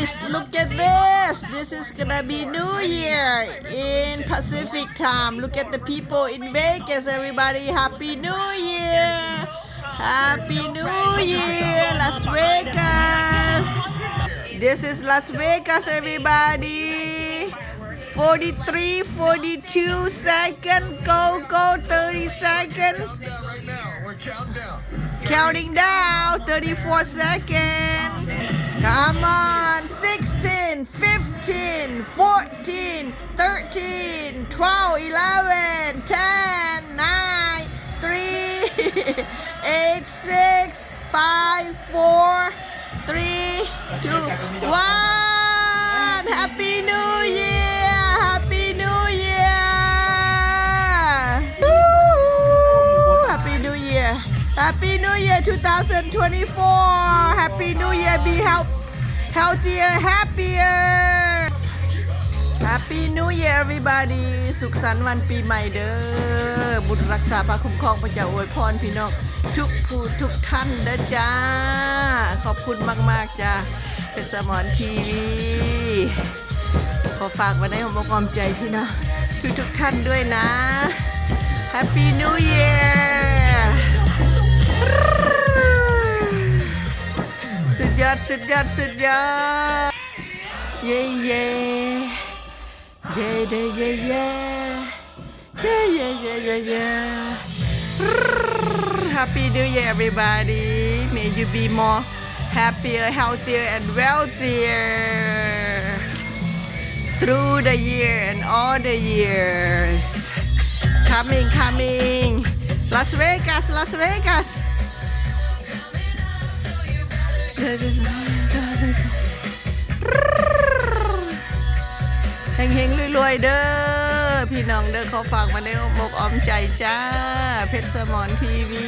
this look at this. This is gonna be New Year in Pacific time. Look at the people in Vegas everybody. Happy New Year. Happy New Year Las Vegas. This is Las Vegas everybody. 43 42 second go go 30 second. Counting down 34 seconds. Come on. 16, 15, 14, 13, 12, 11, 10, 9, 3, 8, 6, 5, 4, 3, 2, 1. Happy New Year 2024! Happy New Year! Be health, healthier, happier! Happy New Year everybody สุขสันต์วันปีใหม่เด้อ บุญรักษาพระคุ้มครองพระเจ้าอวยพรพี่น้องทุกผู้ทุกท่านเด้อจ้า ขอบคุณมาก ๆ จ้า เป็นสมอนทีวีขอฝากไว้ในหัวอกอ้อมใจพี่น้องทุกทุกท่านด้วยนะ Happy New Year ยอดสุดยอดสุดยอด เย้เย้เย้เย้เย้เย้เย้เย้เย้เย้เย้ Happy New Year everybody May you be more happier healthier and wealthier through the year and all the years coming coming Las Vegas Las Vegas เฮงๆรวยๆเด้อพี่น้องเด้อเขาฝากมาในอ้อมอกอมใจจ้า เพชรสมอนทีวี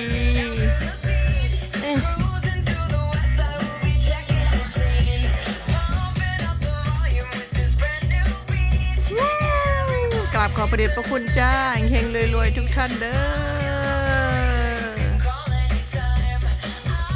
กราบขอประเดชพระคุณจ้าเฮงๆรวยๆทุกท่านเด้อ